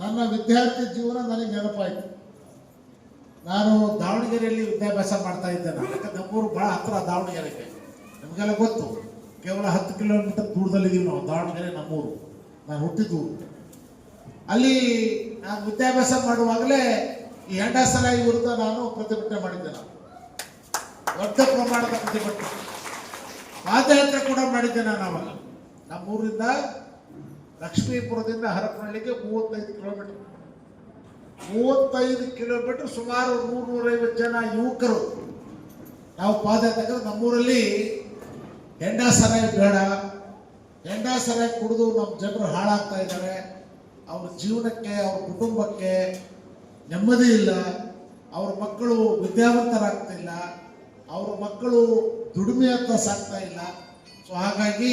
ನನ್ನ ವಿದ್ಯಾರ್ಥಿ ಜೀವನ ನನಗೆ ನೆನಪಾಯಿತು. ನಾನು ದಾವಣಗೆರೆಯಲ್ಲಿ ವಿದ್ಯಾಭ್ಯಾಸ ಮಾಡ್ತಾ ಇದ್ದೇನೆ. ಯಾಕಂದ್ರೆ ನಮ್ಮೂರು ಬಹಳ ಹತ್ರ ದಾವಣಗೆರೆಗೆ ನಿಮಗೆಲ್ಲ ಗೊತ್ತು, ಕೇವಲ ಹತ್ತು ಕಿಲೋಮೀಟರ್ ದೂರದಲ್ಲಿದ್ದೀವಿ ನಾವು, ದಾವಣಗೆರೆ ನಮ್ಮೂರು. ನಾನು ಹುಟ್ಟಿದ್ದು ಅಲ್ಲಿ ನಾನು ವಿದ್ಯಾಭ್ಯಾಸ ಮಾಡುವಾಗಲೇ ಈ ಹೆಂಡಾಸಲಾಯಿ ವಿರುದ್ಧ ನಾನು ಪ್ರತಿಭಟನೆ ಮಾಡಿದ್ದೆ ನಾನು ದೊಡ್ಡ ಪ್ರಮಾಣದ ಪ್ರತಿಭಟನೆ. ಪಾದಯಾತ್ರೆ ಕೂಡ ಮಾಡಿದ್ದೆ ನಾನು ಅವಾಗ ನಮ್ಮೂರಿಂದ ಲಕ್ಷ್ಮೀಪುರದಿಂದ ಹರಪನಹಳ್ಳಿಗೆ ಮೂವತ್ತೈದು ಕಿಲೋಮೀಟರ್. ಮೂವತ್ತೈದು ಕಿಲೋಮೀಟರ್ ಸುಮಾರು ನೂರು ನೂರೈವತ್ತು ಜನ ಯುವಕರು ನಾವು ಪಾದಯಾತ್ರೆ ನಮ್ಮೂರಲ್ಲಿ ಹೆಂಡ ಸರಾಯಿ ಬೇಡ. ಹೆಂಡ ಸರಾಯಿ ಕುಡಿದು ನಮ್ಮ ಜನರು ಹಾಳಾಗ್ತಾ ಇದ್ದಾರೆ. ಅವ್ರ ಜೀವನಕ್ಕೆ, ಅವ್ರ ಕುಟುಂಬಕ್ಕೆ ನೆಮ್ಮದಿ ಇಲ್ಲ. ಅವ್ರ ಮಕ್ಕಳು ವಿದ್ಯಾವಂತರಾಗ್ತಿಲ್ಲ. ಅವ್ರ ಮಕ್ಕಳು ದುಡಿಮೆ ಅಂತ ಸಾಕ್ತಾ ಇಲ್ಲ. ಸೊ ಹಾಗಾಗಿ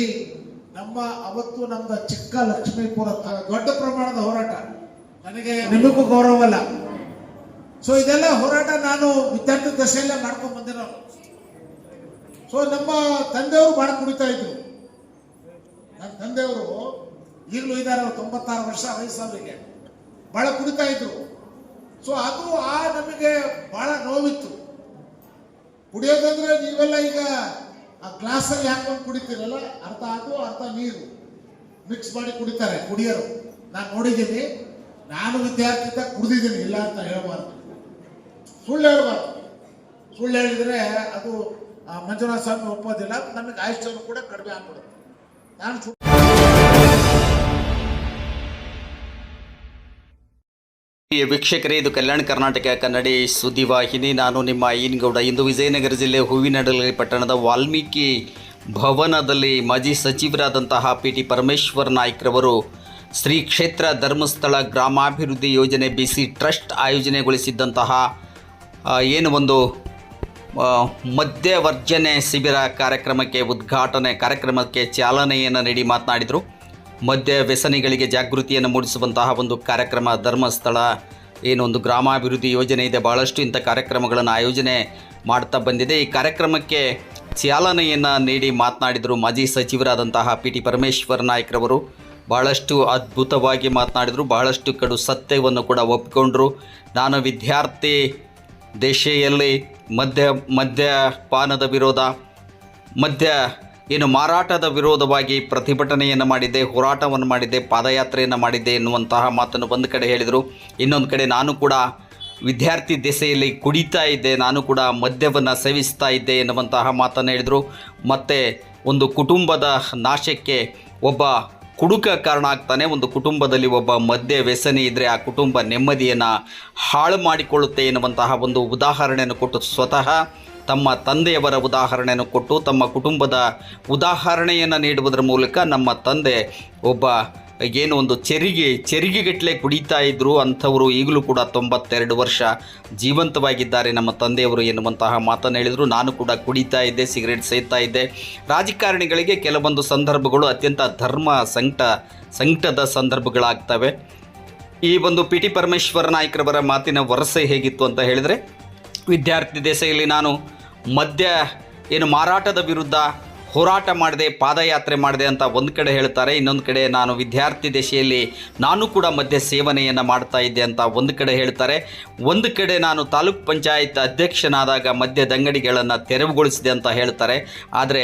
ನಮ್ಮ ಅವತ್ತು ನಮ್ಮ ಚಿಕ್ಕ ಲಕ್ಷ್ಮೀಪುರ ದೊಡ್ಡ ಪ್ರಮಾಣದ ಹೋರಾಟ. ನನಗೆ ನಿಮಗೂ ಗೌರವಲ್ಲ ಸೊ ಇದೆಲ್ಲ ಹೋರಾಟ ನಾನು ವಿದ್ಯಾರ್ಥಿ ದಶೆಯಲ್ಲೇ ಮಾಡ್ಕೊಂಡ್ ಬಂದಿರೋ ಸೊ ನಮ್ಮ ತಂದೆಯವರು ಬಹಳ ಕುಡಿತಾ ಇದ್ರು. ನನ್ನ ತಂದೆಯವರು ಈಗಲೂ ಇದ್ದಾರೆ ತೊಂಬತ್ತಾರು ವರ್ಷ ವಯಸ್ಸವರಿಗೆ ಬಹಳ ಕುಡಿತಾ ಇದ್ರು. ಸೊ ಅದು ಆ ನಮಗೆ ಬಹಳ ನೋವಿತ್ತು. ಕುಡಿಯೋದಂದ್ರೆ ನೀವೆಲ್ಲ ಈಗ ಆ ಗ್ಲಾಸಲ್ಲಿ ಹಾಕೊಂಡು ಕುಡಿತೀರಲ್ಲ? ಅರ್ಧ ಅದು ಅರ್ಧ ನೀರು. ಮಿಕ್ಸ್ ಮಾಡಿ ಕುಡಿತಾರೆ ಕುಡಿಯೋರು. ನಾನು ನೋಡಿದ್ದೀನಿ, ನಾನು ವಿದ್ಯಾರ್ಥಿ ಕುಡಿದಿದ್ದೀನಿ, ಇಲ್ಲ ಅಂತ ಹೇಳಬಾರ್ದು. ಸುಳ್ಳು ಹೇಳಬಾರ್ದು. ಸುಳ್ಳು ಹೇಳಿದ್ರೆ ಅದು ಮಂಜುನಾಥ ಸ್ವಾಮಿ ಒಪ್ಪೋದಿಲ್ಲ, ನಮಗೆ ಆಯುಷ್ಯವನ್ನು ಕೂಡ ಕಡಿಮೆ ಆಗ್ಬಿಡುತ್ತೆ. ನಾನು ವೀಕ್ಷಕರೇ, ಇದು ಕಲ್ಯಾಣ ಕರ್ನಾಟಕ ಕನ್ನಡಿ ಸುದ್ದಿವಾಹಿನಿ ನಾನು ನಿಮ್ಮ ಐನಗೌಡ. ಇಂದು ವಿಜಯನಗರ ಜಿಲ್ಲೆ ಹೂವಿನಡಲಗಿ ಪಟ್ಟಣದ ವಾಲ್ಮೀಕಿ ಭವನದಲ್ಲಿ ಮಾಜಿ ಸಚಿವರಾದಂತಹ ಪಿ ಟಿ ಪರಮೇಶ್ವರ್ ನಾಯ್ಕರವರು ಶ್ರೀ ಕ್ಷೇತ್ರ ಧರ್ಮಸ್ಥಳ ಗ್ರಾಮಾಭಿವೃದ್ಧಿ ಯೋಜನೆ ಬಿ ಸಿ ಟ್ರಸ್ಟ್ ಆಯೋಜನೆಗೊಳಿಸಿದ್ದಂತಹ ಏನು ಒಂದು ಮಧ್ಯವರ್ಜನೆ ಶಿಬಿರ ಕಾರ್ಯಕ್ರಮಕ್ಕೆ ಉದ್ಘಾಟನೆ ಕಾರ್ಯಕ್ರಮಕ್ಕೆ ಚಾಲನೆಯನ್ನು ನೀಡಿ ಮಾತನಾಡಿದರು. ಮದ್ಯ ವ್ಯಸನಿಗಳಿಗೆ ಜಾಗೃತಿಯನ್ನು ಮೂಡಿಸುವಂತಹ ಒಂದು ಕಾರ್ಯಕ್ರಮ ಧರ್ಮಸ್ಥಳ. ಏನೊಂದು ಗ್ರಾಮಾಭಿವೃದ್ಧಿ ಯೋಜನೆ ಇದೆ. ಭಾಳಷ್ಟು ಇಂಥ ಕಾರ್ಯಕ್ರಮಗಳನ್ನು ಆಯೋಜನೆ ಮಾಡ್ತಾ ಬಂದಿದೆ. ಈ ಕಾರ್ಯಕ್ರಮಕ್ಕೆ ಚಾಲನೆಯನ್ನು ನೀಡಿ ಮಾತನಾಡಿದರು ಮಾಜಿ ಸಚಿವರಾದಂತಹ ಪಿ ಟಿ ಪರಮೇಶ್ವರ ನಾಯ್ಕರವರು ಭಾಳಷ್ಟು ಅದ್ಭುತವಾಗಿ ಮಾತನಾಡಿದರು. ಬಹಳಷ್ಟು ಕಡು ಸತ್ಯವನ್ನು ಕೂಡ ಒಪ್ಪಿಕೊಂಡ್ರು ನಾನು ವಿದ್ಯಾರ್ಥಿ ದೇಶೆಯಲ್ಲಿ ಮದ್ಯ ಮದ್ಯಪಾನದ ವಿರೋಧ, ಮದ್ಯ ಏನು ಮಾರಾಟದ ವಿರೋಧವಾಗಿ ಪ್ರತಿಭಟನೆಯನ್ನು ಮಾಡಿದ್ದೆ, ಹೋರಾಟವನ್ನು ಮಾಡಿದ್ದೆ, ಪಾದಯಾತ್ರೆಯನ್ನು ಮಾಡಿದ್ದೆ ಎನ್ನುವಂತಹ ಮಾತನ್ನು ಒಂದು ಕಡೆ ಹೇಳಿದರು. ಇನ್ನೊಂದು ಕಡೆ ನಾನು ಕೂಡ ವಿದ್ಯಾರ್ಥಿ ದೆಸೆಯಲ್ಲಿ ಕುಡಿತಾ ಇದ್ದೆ, ನಾನು ಕೂಡ ಮದ್ಯವನ್ನು ಸೇವಿಸ್ತಾ ಇದ್ದೆ ಎನ್ನುವಂತಹ ಮಾತನ್ನು ಹೇಳಿದರು. ಮತ್ತು ಒಂದು ಕುಟುಂಬದ ನಾಶಕ್ಕೆ ಒಬ್ಬ ಕುಡುಕ ಕಾರಣ ಆಗ್ತಾನೆ, ಒಂದು ಕುಟುಂಬದಲ್ಲಿ ಒಬ್ಬ ಮದ್ಯ ವ್ಯಸನಿ ಇದ್ದರೆ ಆ ಕುಟುಂಬ ನೆಮ್ಮದಿಯನ್ನು ಹಾಳು ಮಾಡಿಕೊಳ್ಳುತ್ತೆ ಎನ್ನುವಂತಹ ಒಂದು ಉದಾಹರಣೆಯನ್ನು ಕೊಟ್ಟು ಸ್ವತಃ ತಮ್ಮ ತಂದೆಯವರ ಉದಾಹರಣೆಯನ್ನು ಕೊಟ್ಟು ತಮ್ಮ ಕುಟುಂಬದ ಉದಾಹರಣೆಯನ್ನು ನೀಡುವುದರ ಮೂಲಕ ನಮ್ಮ ತಂದೆ ಒಬ್ಬ ಏನು ಒಂದು ಚೆರಿಗೆ, ಚೆರಿಗೆಗಟ್ಟಲೆ ಕುಡಿತಾ ಇದ್ದರು ಅಂಥವರು ಈಗಲೂ ಕೂಡ ತೊಂಬತ್ತೆರಡು ವರ್ಷ ಜೀವಂತವಾಗಿದ್ದಾರೆ. ನಮ್ಮ ತಂದೆಯವರು ಎನ್ನುವಂತಹ ಮಾತನ್ನು ಹೇಳಿದರು. ನಾನು ಕೂಡ ಕುಡಿತಾ ಇದ್ದೆ, ಸಿಗರೇಟ್ ಸೇತಾ ಇದ್ದೆ. ರಾಜಕಾರಣಿಗಳಿಗೆ ಕೆಲವೊಂದು ಸಂದರ್ಭಗಳು ಅತ್ಯಂತ ಧರ್ಮ ಸಂಕಟ, ಸಂಕಟದ ಸಂದರ್ಭಗಳಾಗ್ತವೆ. ಈ ಒಂದು ಪಿ ಟಿ ಪರಮೇಶ್ವರ ನಾಯ್ಕರವರ ಮಾತಿನ ವರಸೆ ಹೇಗಿತ್ತು ಅಂತ ಹೇಳಿದರೆ ವಿದ್ಯಾರ್ಥಿ ದೆಸೆಯಲ್ಲಿ ನಾನು ಮದ್ಯ, ಏನು ಮಾರಾಟದ ವಿರುದ್ಧ ಹೋರಾಟ ಮಾಡಿದೆ, ಪಾದಯಾತ್ರೆ ಮಾಡಿದೆ ಅಂತ ಒಂದು ಕಡೆ ಹೇಳ್ತಾರೆ, ಇನ್ನೊಂದು ಕಡೆ ನಾನು ವಿದ್ಯಾರ್ಥಿ ದೆಸೆಯಲ್ಲಿ ನಾನು ಕೂಡ ಮದ್ಯ ಸೇವನೆಯನ್ನು ಮಾಡ್ತಾ ಇದ್ದೆ ಅಂತ ಒಂದು ಕಡೆ ಹೇಳ್ತಾರೆ. ಒಂದು ಕಡೆ ನಾನು ತಾಲೂಕ್ ಪಂಚಾಯತ್ ಅಧ್ಯಕ್ಷನಾದಾಗ ಮದ್ಯದಂಗಡಿಗಳನ್ನು ತೆರವುಗೊಳಿಸಿದೆ ಅಂತ ಹೇಳ್ತಾರೆ. ಆದರೆ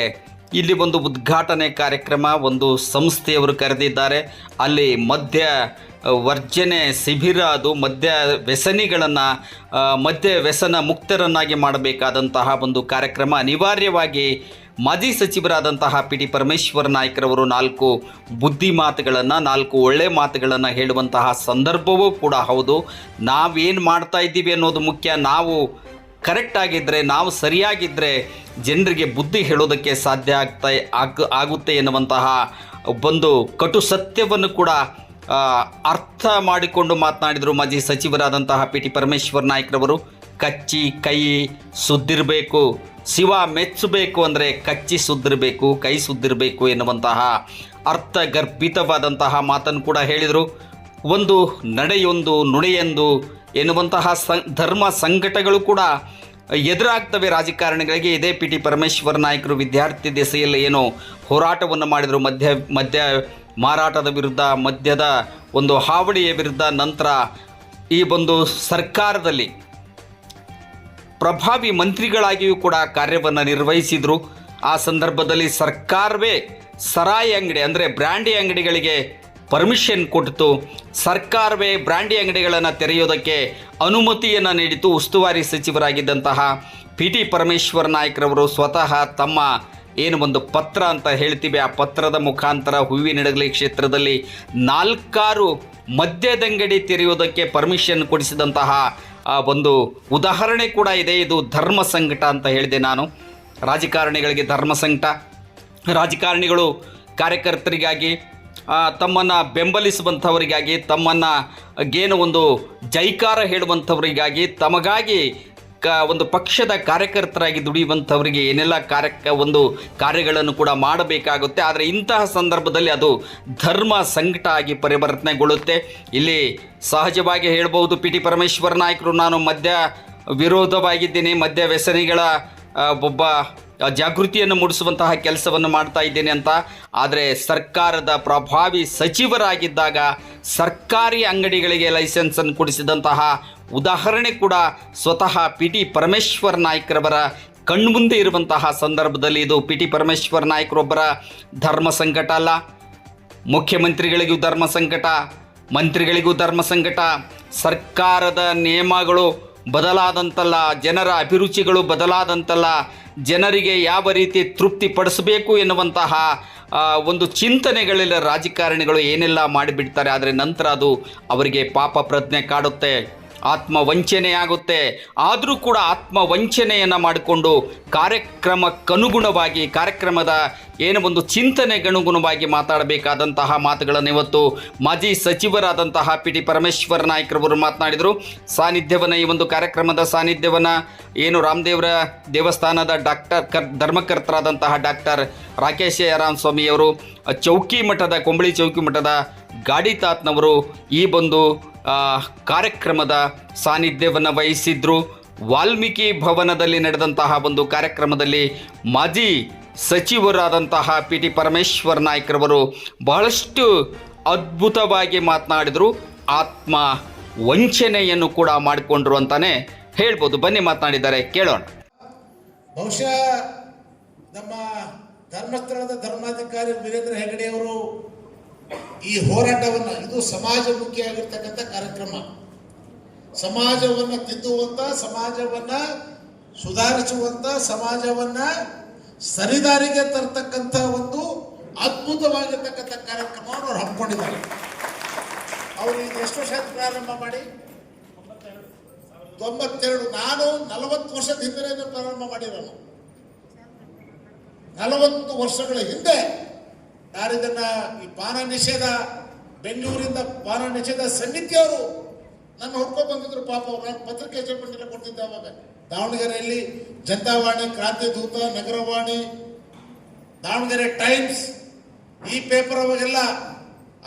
ಇಲ್ಲಿ ಒಂದು ಉದ್ಘಾಟನೆ ಕಾರ್ಯಕ್ರಮ, ಒಂದು ಸಂಸ್ಥೆಯವರು ಕರೆದಿದ್ದಾರೆ. ಅಲ್ಲಿ ಮದ್ಯ ವರ್ಜನೆ ಶಿಬಿರ ಅದು ಮದ್ಯ ವ್ಯಸನಿಗಳನ್ನು ಮದ್ಯ ವ್ಯಸನ ಮುಕ್ತರನ್ನಾಗಿ ಮಾಡಬೇಕಾದಂತಹ ಒಂದು ಕಾರ್ಯಕ್ರಮ. ಅನಿವಾರ್ಯವಾಗಿ ಮಾಜಿ ಸಚಿವರಾದಂತಹ ಪಿ ಡಿ ಪರಮೇಶ್ವರ ನಾಯ್ಕರವರು ನಾಲ್ಕು ಬುದ್ಧಿ ಮಾತುಗಳನ್ನು, ನಾಲ್ಕು ಒಳ್ಳೆ ಮಾತುಗಳನ್ನು ಹೇಳುವಂತಹ ಸಂದರ್ಭವೂ ಕೂಡ ಹೌದು. ನಾವೇನು ಮಾಡ್ತಾ ಇದ್ದೀವಿ ಅನ್ನೋದು ಮುಖ್ಯ. ನಾವು ಕರೆಕ್ಟ್ ಆಗಿದ್ದರೆ ನಾವು ಸರಿಯಾಗಿದ್ದರೆ ಜನರಿಗೆ ಬುದ್ಧಿ ಹೇಳೋದಕ್ಕೆ ಸಾಧ್ಯ ಆಗ್ತಾ, ಆಗ, ಆಗುತ್ತೆ ಎನ್ನುವಂತಹ ಒಂದು ಕಟು ಸತ್ಯವನ್ನು ಕೂಡ ಅರ್ಥ ಮಾಡಿಕೊಂಡು ಮಾತನಾಡಿದರು ಮಾಜಿ ಸಚಿವರಾದಂತಹ ಪಿ ಟಿ ಪರಮೇಶ್ವರ್ ನಾಯ್ಕರವರು. ಕಚ್ಚಿ ಕೈ ಸುದ್ದಿರಬೇಕು, ಶಿವ ಮೆಚ್ಚಬೇಕು ಅಂದರೆ ಕಚ್ಚಿ ಸುದ್ದಿರಬೇಕು, ಕೈ ಸುದ್ದಿರಬೇಕು ಎನ್ನುವಂತಹ ಅರ್ಥಗರ್ಭಿತವಾದಂತಹ ಮಾತನ್ನು ಕೂಡ ಹೇಳಿದರು. ಒಂದು ನಡೆಯೊಂದು ನುಡಿಯೊಂದು ಎನ್ನುವಂತಹ ಸಂ, ಧರ್ಮ ಸಂಕಟಗಳು ಕೂಡ ಎದುರಾಗ್ತವೆ ರಾಜಕಾರಣಿಗಳಿಗೆ. ಇದೇ ಪಿ ಟಿ ಪರಮೇಶ್ವರ ನಾಯಕರು ವಿದ್ಯಾರ್ಥಿ ದೆಸೆಯಲ್ಲಿ ಏನು ಹೋರಾಟವನ್ನು ಮಾಡಿದರು. ಮಧ್ಯ ಮಧ್ಯ ಮಾರಾಟದ ವಿರುದ್ಧ, ಮದ್ಯದ ಒಂದು ಹಾವಳಿಯ ವಿರುದ್ಧ ನಂತರ ಈ ಒಂದು ಸರ್ಕಾರದಲ್ಲಿ ಪ್ರಭಾವಿ ಮಂತ್ರಿಗಳಾಗಿಯೂ ಕೂಡ ಕಾರ್ಯವನ್ನು ನಿರ್ವಹಿಸಿದರು. ಆ ಸಂದರ್ಭದಲ್ಲಿ ಸರ್ಕಾರವೇ ಸರಾಯಿ ಅಂಗಡಿ, ಅಂದರೆ ಬ್ರ್ಯಾಂಡಿ ಅಂಗಡಿಗಳಿಗೆ ಪರ್ಮಿಷನ್ ಕೊಟ್ಟಿತು. ಸರ್ಕಾರವೇ ಬ್ರ್ಯಾಂಡಿ ಅಂಗಡಿಗಳನ್ನು ತೆರೆಯೋದಕ್ಕೆ ಅನುಮತಿಯನ್ನು ನೀಡಿತು. ಉಸ್ತುವಾರಿ ಸಚಿವರಾಗಿದ್ದಂತಹ ಪಿ ಟಿ ಪರಮೇಶ್ವರ ನಾಯ್ಕರವರು ಸ್ವತಃ ತಮ್ಮ ಏನು ಒಂದು ಪತ್ರ ಅಂತ ಹೇಳ್ತೀವಿ. ಆ ಪತ್ರದ ಮುಖಾಂತರ ಹೂವಿನಡಗಲಿ ಕ್ಷೇತ್ರದಲ್ಲಿ ನಾಲ್ಕಾರು ಮದ್ಯದಂಗಡಿ ತೆರೆಯುವುದಕ್ಕೆ ಪರ್ಮಿಷನ್ ಕೊಡಿಸಿದಂತಹ ಒಂದು ಉದಾಹರಣೆ ಕೂಡ ಇದೆ. ಇದು ಧರ್ಮ ಸಂಕಟ ಅಂತ ಹೇಳಿದೆ ನಾನು. ರಾಜಕಾರಣಿಗಳಿಗೆ ಧರ್ಮ ಸಂಕಟ. ರಾಜಕಾರಣಿಗಳು ಕಾರ್ಯಕರ್ತರಿಗಾಗಿ ತಮ್ಮನ್ನು ಬೆಂಬಲಿಸುವಂಥವರಿಗಾಗಿ, ತಮ್ಮನ್ನು ಏನು ಒಂದು ಜೈಕಾರ ಹೇಳುವಂಥವರಿಗಾಗಿ, ತಮಗಾಗಿ ಕ ಒಂದು ಪಕ್ಷದ ಕಾರ್ಯಕರ್ತರಾಗಿ ದುಡಿಯುವಂಥವರಿಗೆ ಏನೆಲ್ಲ ಕಾರ್ಯ ಒಂದು ಕಾರ್ಯಗಳನ್ನು ಕೂಡ ಮಾಡಬೇಕಾಗುತ್ತೆ. ಆದರೆ ಇಂತಹ ಸಂದರ್ಭದಲ್ಲಿ ಅದು ಧರ್ಮ ಸಂಕಟ ಆಗಿ ಪರಿವರ್ತನೆಗೊಳ್ಳುತ್ತೆ. ಇಲ್ಲಿ ಸಹಜವಾಗಿ ಹೇಳ್ಬೋದು ಪಿ ಟಿ ಪರಮೇಶ್ವರ ನಾಯಕರು, ನಾನು ಮದ್ಯ ವಿರೋಧವಾಗಿದ್ದೀನಿ, ಮದ್ಯ ವ್ಯಸನಿಗಳ ಒಬ್ಬ ಜಾಗೃತಿಯನ್ನು ಮೂಡಿಸುವಂತಹ ಕೆಲಸವನ್ನು ಮಾಡ್ತಾ ಇದ್ದೇನೆ ಅಂತ. ಆದರೆ ಸರ್ಕಾರದ ಪ್ರಭಾವಿ ಸಚಿವರಾಗಿದ್ದಾಗ ಸರ್ಕಾರಿ ಅಂಗಡಿಗಳಿಗೆ ಲೈಸೆನ್ಸನ್ನು ಕೊಡಿಸಿದಂತಹ ಉದಾಹರಣೆ ಕೂಡ ಸ್ವತಃ ಪಿ ಟಿ ಪರಮೇಶ್ವರ್ ನಾಯ್ಕರವರ ಕಣ್ಮುಂದೆ ಇರುವಂತಹ ಸಂದರ್ಭದಲ್ಲಿ ಇದು ಪಿ ಟಿ ಪರಮೇಶ್ವರ್ ನಾಯ್ಕರೊಬ್ಬರ ಧರ್ಮ ಸಂಕಟ ಅಲ್ಲ. ಮುಖ್ಯಮಂತ್ರಿಗಳಿಗೂ ಧರ್ಮ ಸಂಕಟ, ಮಂತ್ರಿಗಳಿಗೂ ಧರ್ಮ ಸಂಕಟ, ಸರ್ಕಾರದ ನಿಯಮಗಳು ಬದಲಾದಂತಲ್ಲ, ಜನರ ಅಭಿರುಚಿಗಳು ಬದಲಾದಂತಲ್ಲ, ಜನರಿಗೆ ಯಾವ ರೀತಿ ತೃಪ್ತಿ ಪಡಿಸಬೇಕು ಎನ್ನುವಂತಹ ಒಂದು ಚಿಂತನೆಗಳೆಲ್ಲ ರಾಜಕಾರಣಿಗಳು ಏನೆಲ್ಲ ಮಾಡಿಬಿಡ್ತಾರೆ, ಆದರೆ ನಂತರ ಅದು ಅವರಿಗೆ ಪಾಪ ಪ್ರಜ್ಞೆ ಕಾಡುತ್ತೆ. ಆತ್ಮ ವಂಚನೆ ಆಗುತ್ತೆ ಆದರೂ ಕೂಡ ಆತ್ಮ ವಂಚನೆಯನ್ನು ಮಾಡಿಕೊಂಡು ಕಾರ್ಯಕ್ರಮಕ್ಕನುಗುಣವಾಗಿ, ಕಾರ್ಯಕ್ರಮದ ಏನು ಒಂದು ಚಿಂತನೆಗನುಗುಣವಾಗಿ ಮಾತಾಡಬೇಕಾದಂತಹ ಮಾತುಗಳನ್ನು ಇವತ್ತು ಮಾಜಿ ಸಚಿವರಾದಂತಹ ಪಿ ಟಿ ಪರಮೇಶ್ವರ ನಾಯ್ಕರವರು ಮಾತನಾಡಿದರು. ಸಾನ್ನಿಧ್ಯವನ್ನು, ಈ ಒಂದು ಕಾರ್ಯಕ್ರಮದ ಸಾನ್ನಿಧ್ಯವನ್ನು ಏನು ರಾಮದೇವರ ದೇವಸ್ಥಾನದ ಡಾಕ್ಟರ್ ಕರ್, ಧರ್ಮಕರ್ತರಾದಂತಹ ಡಾಕ್ಟರ್ ರಾಕೇಶ್ ರಾಮ್ ಸ್ವಾಮಿಯವರು ಚೌಕಿ ಮಠದ, ಕೊಂಬಳಿ ಚೌಕಿ ಮಠದ ಗಾಡಿ ತಾತ್ನವರು ಈ ಒಂದು ಕಾರ್ಯಕ್ರಮದ ಸಾನ್ನಿಧ್ಯವನ್ನು ವಹಿಸಿದ್ರು ವಾಲ್ಮೀಕಿ ಭವನದಲ್ಲಿ ನಡೆದಂತಹ ಒಂದು ಕಾರ್ಯಕ್ರಮದಲ್ಲಿ ಮಾಜಿ ಸಚಿವರಾದಂತಹ ಪಿ ಟಿ ಪರಮೇಶ್ವರ್ ನಾಯ್ಕರವರು ಬಹಳಷ್ಟು ಅದ್ಭುತವಾಗಿ ಮಾತನಾಡಿದರು. ಆತ್ಮ ವಂಚನೆಯನ್ನು ಕೂಡ ಮಾಡಿಕೊಂಡ್ರು ಅಂತಾನೆ ಹೇಳ್ಬೋದು. ಬನ್ನಿ ಮಾತನಾಡಿದ್ದಾರೆ ಕೇಳೋಣ. ಬಹುಶಃ ನಮ್ಮ ಧರ್ಮಸ್ಥಳದ ಧರ್ಮಾಧಿಕಾರಿ ವೀರೇಂದ್ರ ಹೆಗಡೆಯವರು ಈ ಹೋರಾಟವನ್ನ ಇದು ಸಮಾಜಮುಖಿಯಾಗಿರ್ತಕ್ಕಂಥ ಕಾರ್ಯಕ್ರಮ. ಸಮಾಜವನ್ನ ತಿದ್ದುವಂತ, ಸಮಾಜವನ್ನ ಸುಧಾರಿಸುವಂತ, ಸಮಾಜವನ್ನ ಸರಿದಾರಿಗೆ ತರ್ತಕ್ಕಂಥ ಒಂದು ಅದ್ಭುತವಾಗಿರ್ತಕ್ಕಂಥ ಕಾರ್ಯಕ್ರಮವನ್ನು ಅವ್ರು ಹಮ್ಮಿಕೊಂಡಿದ್ದಾರೆ. ಅವರು ಇದು ಎಷ್ಟು ವರ್ಷ ಪ್ರಾರಂಭ ಮಾಡಿ? ತೊಂಬತ್ತೆರಡು. ನಾನು ನಲವತ್ತು ವರ್ಷದ ಹಿಂದೆ ಪ್ರಾರಂಭ ಮಾಡಿರೋನು. ನಲವತ್ತು ವರ್ಷಗಳ ಹಿಂದೆ ಯಾರಿದನ್ನ ಈ ಪಾನ ನಿಷೇಧ ಬೆಂಗಳೂರಿಂದ ಪಾನ ನಿಷೇಧ ಸಮಿತಿಯವರು ನನ್ನ ಹುಡ್ಕೊಂಡು ಬಂದಿದ್ರು ಪಾಪ, ಅವ್ರು ನಾನು ಪತ್ರಿಕೆ ಸ್ಟೇಟ್ಮೆಂಟ್ ಎಲ್ಲ ಕೊಡ್ತಿದ್ದೆ ಅವಾಗ. ದಾವಣಗೆರೆಯಲ್ಲಿ ಜನತಾವಾಣಿ ಕ್ರಾಂತಿ ದೂತ ನಗರವಾಣಿ, ದಾವಣಗೆರೆ ಟೈಮ್ಸ್, ಈ ಪೇಪರ್ ಅವಾಗೆಲ್ಲ,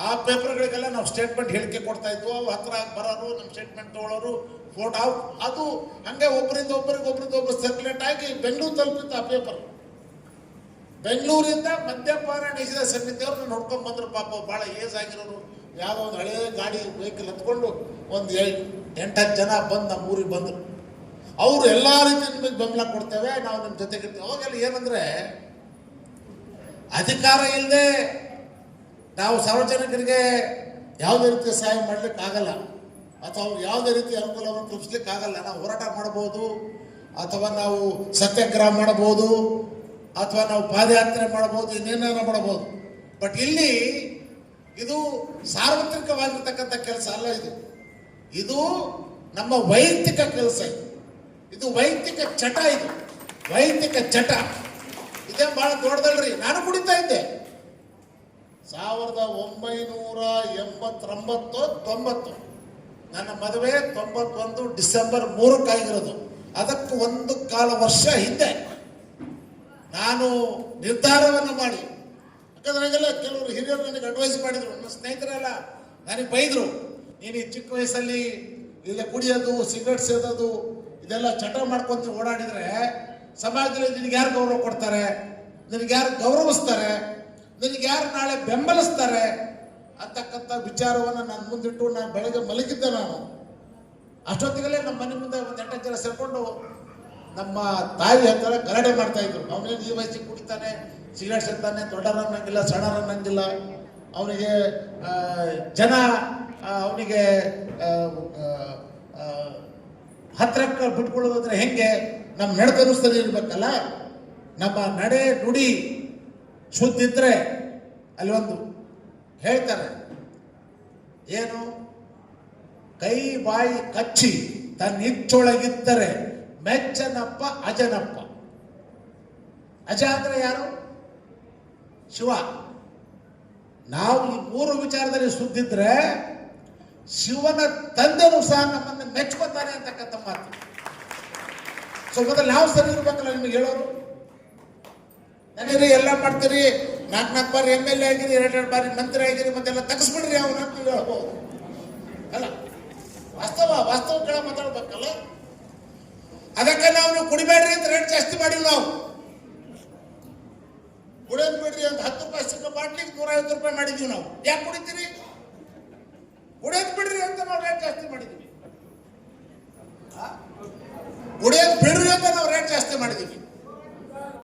ಆ ಪೇಪರ್ಗಳಿಗೆಲ್ಲ ನಾವು ಸ್ಟೇಟ್ಮೆಂಟ್ ಹೇಳಿಕೆ ಕೊಡ್ತಾ ಇದ್ವು. ಅವು ಹತ್ರ ಬರೋರು, ನಮ್ಮ ಸ್ಟೇಟ್ಮೆಂಟ್ ತಗೊಳ್ಳೋರು, ಫೋಟೋ ಅದು ಹಂಗೆ ಒಬ್ಬರಿಂದ ಒಬ್ಬರಿಗೆ ಒಬ್ಬರಿಂದ ಒಬ್ಬರು ಸರ್ಕ್ಯುಲೇಟ್ ಆಗಿ ಬೆಂಗಳೂರು ತಲುಪಿತ್ತು ಆ ಪೇಪರ್. ಬೆಂಗಳೂರಿಂದ ಮದ್ಯಪಾನ ನಿಷೇಧ ಸಮಿತಿಯವ್ರು ನೋಡ್ಕೊಂಡ್ ಬಂದ್ರು ಪಾಪ ಬಹಳ ಏಜ್ ಆಗಿರೋರು. ಯಾವುದೋ ಒಂದು ಹಳೆಯ ಗಾಡಿ ವೆಹಿಕಲ್ ಹತ್ಕೊಂಡು ಒಂದು ಎಂಟತ್ತು ಜನ ಬಂದು ನಮ್ಮ ಊರಿಗೆ ಬಂದರು. ಅವರು ಎಲ್ಲ ರೀತಿ ನಿಮಗೆ ಬೆಂಬಲ ಕೊಡ್ತೇವೆ, ನಾವು ನಿಮ್ಮ ಜೊತೆಗಿರ್ತೀವಿ ಅವಾಗೆಲ್ಲ ಏನಂದ್ರೆ, ಅಧಿಕಾರ ಇಲ್ಲದೆ ನಾವು ಸಾರ್ವಜನಿಕರಿಗೆ ಯಾವುದೇ ರೀತಿಯ ಸಹಾಯ ಮಾಡ್ಲಿಕ್ಕೆ ಆಗಲ್ಲ. ಅಥವಾ ಅವ್ರು ಯಾವುದೇ ರೀತಿ ಅನುಕೂಲವನ್ನು ಕಲ್ಪಿಸ್ಲಿಕ್ಕೆ ಆಗಲ್ಲ. ನಾವು ಹೋರಾಟ ಮಾಡ್ಬೋದು ಅಥವಾ ನಾವು ಸತ್ಯಾಗ್ರಹ ಮಾಡಬಹುದು ಅಥವಾ ನಾವು ಪಾದಯಾತ್ರೆ ಮಾಡಬಹುದು ಇನ್ನೇನಾರು ಮಾಡಬಹುದು. ಬಟ್ ಇಲ್ಲಿ ಇದು ಸಾರ್ವತ್ರಿಕವಾಗಿರ್ತಕ್ಕಂಥ ಕೆಲಸ ಅಲ್ಲ ಇದು. ಇದು ನಮ್ಮ ವೈಯಕ್ತಿಕ ಕೆಲಸ ಇದು. ಇದು ವೈಯಕ್ತಿಕ ಚಟ ಇದು. ವೈಯಕ್ತಿಕ ಚಟ. ಇದೇ ಬಹಳ ದೊಡ್ಡದಲ್ರಿ. ನಾನು ಕುಡಿತಾ ಇದ್ದೆ. ಸಾವಿರದ ಒಂಬೈನೂರ ಎಂಬತ್ತೊಂಬತ್ತು, ತೊಂಬತ್ತು. ನನ್ನ ಮದುವೆ ತೊಂಬತ್ತೊಂದು ಡಿಸೆಂಬರ್ ಮೂರಕ್ಕಾಗಿರೋದು. ಅದಕ್ಕೆ ಒಂದು ಕಾಲ ವರ್ಷ ಹಿಂದೆ. ನಾನು ನಿರ್ಧಾರವನ್ನು ಮಾಡಿ. ಯಾಕಂದ್ರೆ ಹಾಗೆಲ್ಲ ಕೆಲವರು ಹಿರಿಯರು ನನಗೆ ಅಡ್ವೈಸ್ ಮಾಡಿದ್ರು. ನನ್ನ ಸ್ನೇಹಿತರೆಲ್ಲ ನನಗೆ ಬೈದ್ರು. ನೀನು ಈ ಚಿಕ್ಕ ವಯಸ್ಸಲ್ಲಿ ಇಲ್ಲ ಕುಡಿಯೋದು ಸಿಗರೆಟ್ ಸೇದೋದು, ಇದೆಲ್ಲ ಚಟ ಮಾಡ್ಕೊಂತ ಓಡಾಡಿದ್ರೆ ಸಮಾಜದಲ್ಲಿ ನಿನಗೆ ಯಾರು ಗೌರವ ಕೊಡ್ತಾರೆ? ನಿನಗೆ ಯಾರು ಗೌರವಿಸ್ತಾರೆ? ನಿನಗೆ ಯಾರು ನಾಳೆ ಬೆಂಬಲಿಸ್ತಾರೆ? ಅಂತಕ್ಕಂಥ ವಿಚಾರವನ್ನು ನಾನು ಮುಂದಿಟ್ಟು, ನಾನು ಬೆಳಗ್ಗೆ ಮಲಗಿದ್ದೆ ನಾನು. ಅಷ್ಟೊತ್ತಿಗಲೇ ನಮ್ಮ ಮನೆ ಮುಂದೆ ಒಂದು ಎಂಟು ಜನ ಸೇರ್ಕೊಂಡು ನಮ್ಮ ತಾಯಿ ಹತ್ರ ಗಲಾಟೆ ಮಾಡ್ತಾ ಇದ್ರು. ಅವನೇನು ಈ ವಯಸ್ಸಿಗೆ ಕುಡಿತಾನೆ, ಸಿಗರೇಟ್ ಸಿಗ್ತಾನೆ ದೊಡ್ಡರನ್ನಂಗಿಲ್ಲ ಸಣ್ಣರನ್ನಂಗಿಲ್ಲ ಅವನಿಗೆ ಜನ ಅವನಿಗೆ ಹತ್ತಿರಕ್ಕೆ ಬಿಟ್ಕೊಳ್ಳೋದಂದ್ರೆ ಹೆಂಗೆ? ನಮ್ಮ ನಡಕನುಸ್ತದೆ ಇರ್ಬೇಕಲ್ಲ? ನಮ್ಮ ನಡೆ ನುಡಿ ಶುದ್ಧ ಇದ್ರೆ ಅಲ್ಲಿ ಒಂದು ಹೇಳ್ತಾರೆ, ಏನು? ಕೈ, ಬಾಯಿ, ಕಚ್ಚಿ ತನ್ನಿಚ್ಚೊಳಗಿದ್ದರೆ ಮೆಚ್ಚನಪ್ಪ, ಅಜನಪ್ಪ. ಅಜ ಅಂದ್ರೆ ಯಾರು? ಶಿವ. ನಾವು ಈ ಮೂರು ವಿಚಾರದಲ್ಲಿ ಸುದ್ದಿದ್ರೆ ಶಿವನ ತಂದೆನೂ ಸಹ ನಮ್ಮನ್ನು ಮೆಚ್ಕೋತಾನೆ ಅಂತಕ್ಕಂಥ ಮಾತು. ಸೊ, ಮೊದಲು ನಾವು ಸರಿ ಇರ್ಬೇಕಲ್ಲ ನಿಮಗೆ ಹೇಳೋದು? ನನಗೆ ಎಲ್ಲ ಮಾಡ್ತೀರಿ. ನಾಲ್ಕು ನಾಲ್ಕು ಬಾರಿ ಎಂ ಎಲ್ ಎ ಆಗಿರಿ, ಎರಡು ಬಾರಿ ಮಂತ್ರಿ ಆಗಿರಿ, ಮತ್ತೆಲ್ಲ ತಗಸ್ಬಿಡ್ರಿ ಅವನ ಹೇಳ್ಬೋದು ಅಲ್ಲ, ವಾಸ್ತವ ವಾಸ್ತವ ಕೇಳ ಮಾತಾಡ್ಬೇಕಲ್ಲ? ಅದಕ್ಕೆ ನಾವು ಕುಡಿಬೇಡ್ರಿ ಅಂತ ರೇಟ್ ಜಾಸ್ತಿ ಮಾಡಿಲ್ಲ ನಾವು. ಕುಡಿಯೋದು ಬಿಡ್ರಿ ಅಂತ ಹತ್ತು ರೂಪಾಯಿ ಸಿಕ್ಕ ಬಾಟ್ಲಿಗೆ ನೂರ ಐವತ್ತು ರೂಪಾಯಿ ಮಾಡಿದ್ವಿ ನಾವು. ಯಾಕೆ ಕುಡಿತೀರಿ? ಕುಡಿಯೋದು ಬಿಡ್ರಿ ಅಂತ ನಾವು ರೇಟ್ ಜಾಸ್ತಿ ಮಾಡಿದ್ವಿ? ಕುಡಿಯೋದು ಬಿಡ್ರಿ ಅಂತ ನಾವು ರೇಟ್ ಜಾಸ್ತಿ ಮಾಡಿದ್ವಿ.